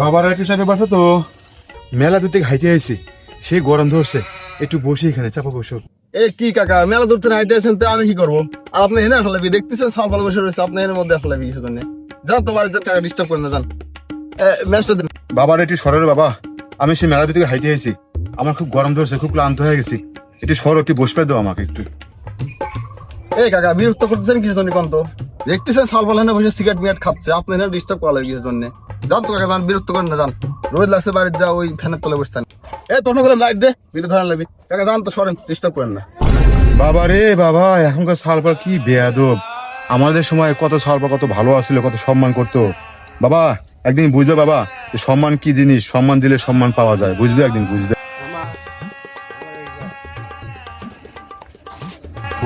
বাবার একই সাথে বাসো তো। মেলা দূর থেকে হাইটে আইছি। সেই গরম ধরছে। একটু বসে এখানে চাপা বসো। এ কি কাকা মেলা দূর থেকে হাইটে আছেন তো আমি কি করব? আর আপনি এনে আসলে দেখতেছেন সালপাল বসে রয়েছে আপনি এর মধ্যে আসলে বিয়ে সেজন্য যান তোমার বাড়িতে টাকা ডিস্টার্ব করেন না যান। ম্যাচটা দিন। বাবার একটু সরের বাবা আমি সেই মেলা দূর থেকে হাইটে আইছি। আমার খুব গরম ধরছে খুব ক্লান্ত হয়ে গেছি। একটু সর একটু বসবে দাও আমাকে একটু। এই কাকা বিরক্ত করতেছেন কিছু জন্য কন্ত? দেখতেছেন সাল পাল বসে সিগারেট মিগারেট খাচ্ছে আপনি এনে ডিস্টার্ব করা লাগবে কিছু জন্য? যান তো কাকা যান বিরক্ত করেন না যান। রোদ লাগছে বাড়িতে যা ওই ফ্যানের তলে বসতেন এ তোর করে লাইট দে বিরুদ্ধ ধরেন লাগবি। কাকা যান তো সরেন ডিস্টার্ব করেন না। বাবা রে বাবা এখনকার সালপার কি বেয়াদব। আমাদের সময় কত সালপার কত ভালো আসছিল কত সম্মান করতো। বাবা একদিন বুঝবে বাবা সম্মান কি জিনিস? সম্মান দিলে সম্মান পাওয়া যায় বুঝবে? একদিন বুঝবে।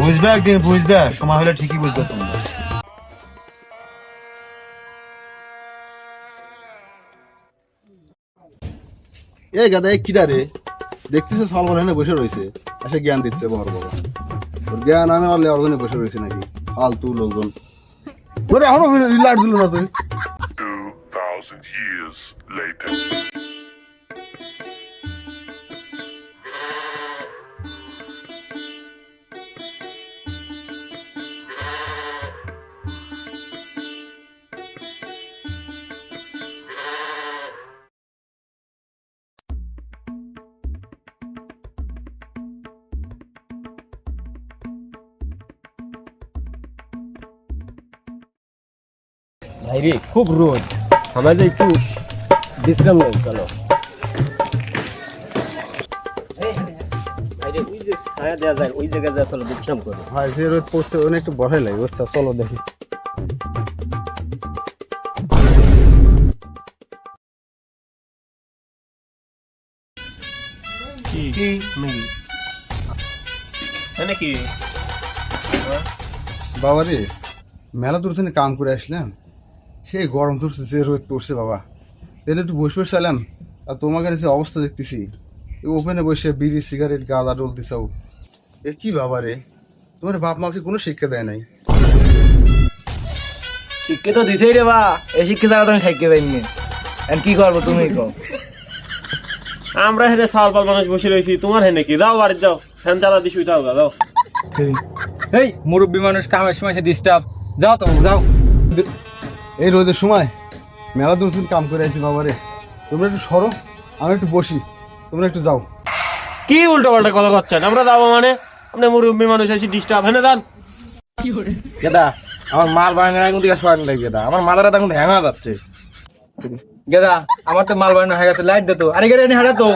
বুঝবে একদিন বুঝবে সময় হলে ঠিকই বুঝবে তোমরা এই গাদা এই কিরা রে? দেখতেছে সাল পাল এনে বসে রয়েছে এসে জ্ঞান দিচ্ছে বড় বড়। ওর জ্ঞান আমি আর লেওয়ার জন্য বসে রয়েছে নাকি? ফালতু লোকজন। ওরে এখনও লাইট দিল না তুই। 2,000 years later. ভাইরে খুব রোদ। সবাই একটু বিশ্রাম নেই চলো। ভাইরে ওই যে ছায়া দেওয়া যায় ওই জায়গায় যা চলো বিশ্রাম করো। যে রোদ পড়ছে একটু বসাই লাগে আচ্ছা চলো দেখি। নাকি নাকি বাবা রে মেলা দূর থেকে কাম করে আসলাম। সেই গরম ধরছে যে রোদ পড়ছে বাবা। এনে একটু বসে চাইলাম আর তোমার কাছে যে অবস্থা দেখতেছি। ওপেনে বসে বিড়ি সিগারেট গাঁদা ডলতেছাও এ কি বাবা রে? তোমার বাপ মাকে কোনো শিক্ষা দেয় নাই? শিক্ষা তো দিছেই রে বা। এই শিক্ষা ছাড়া তুমি থাকতে পারিনি এখন কি করব তুমি কও? আমরা হেনে সাল পাল মানুষ বসে রয়েছি তোমার হেনে কি? যাও বাড়ি যাও ফ্যান চালা দিয়ে শুইতে হবে যাও। এই মুরব্বী মানুষ কামের সময় সে ডিস্টার্ব যাও তো যাও। এই রোদের সময় মেলা দূর কাম করে আসি বাবা রে তোমরা একটু সরো আমি একটু বসি। তোমরা একটু যাও। কি উল্টো পাল্টা কথা করছেন আমরা যাব মানে? আপনি মুরব্বী মানুষ এসে ডিস্টার্ব হেনে যান? গেদা আমার মাল বানানোর এখন দিকে শোয়ান লাগে গেদা? আমার মাথাটা এখন হ্যাং হয়ে যাচ্ছে। গেদা আমার তো মাল বানানো হয়ে গেছে লাইট দে তো। আরে গেদা হারা তো।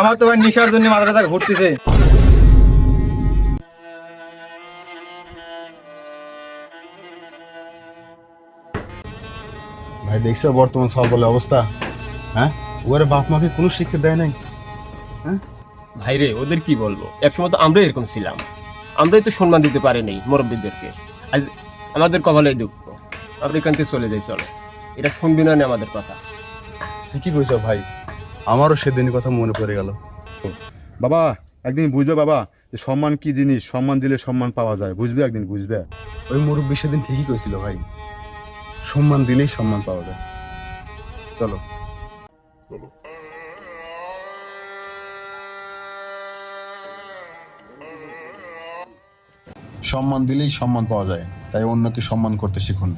আমার তো ভাই নিশার জন্য মাথাটা ঘুরতেছে। ভাই দেখছ বর্তমান সব বলে অবস্থা? হ্যাঁ? ওরে বাপ মাকে কোনো শিক্ষা দেয় নাই। ভাইরে ওদের কি বলব? একসময় তো আমরাই এরকম ছিলাম। আমরাই তো সম্মান দিতে পারি নাই মুরব্বীদেরকে। আজ আমাদের কপালে দুঃখ। আমরা এখান থেকে চলে যাই চলো। এটা শুনবি না নে আমাদের কথা। ঠিকই কইছো ভাই? আমারও সেদিনের কথা মনে পড়ে গেল। বাবা একদিন বুঝবে বাবা যে সম্মান কি জিনিস? সম্মান দিলে সম্মান পাওয়া যায়। বুঝবে একদিন বুঝবে। ওই মুরব্বী সেদিন ঠিকই কইছিল ভাই। সম্মান দিলেই সম্মান পাওয়া যায়। চলো। সম্মান দিলেই সম্মান পাওয়া যায় তাই অন্যকে সম্মান করতে শিখুন।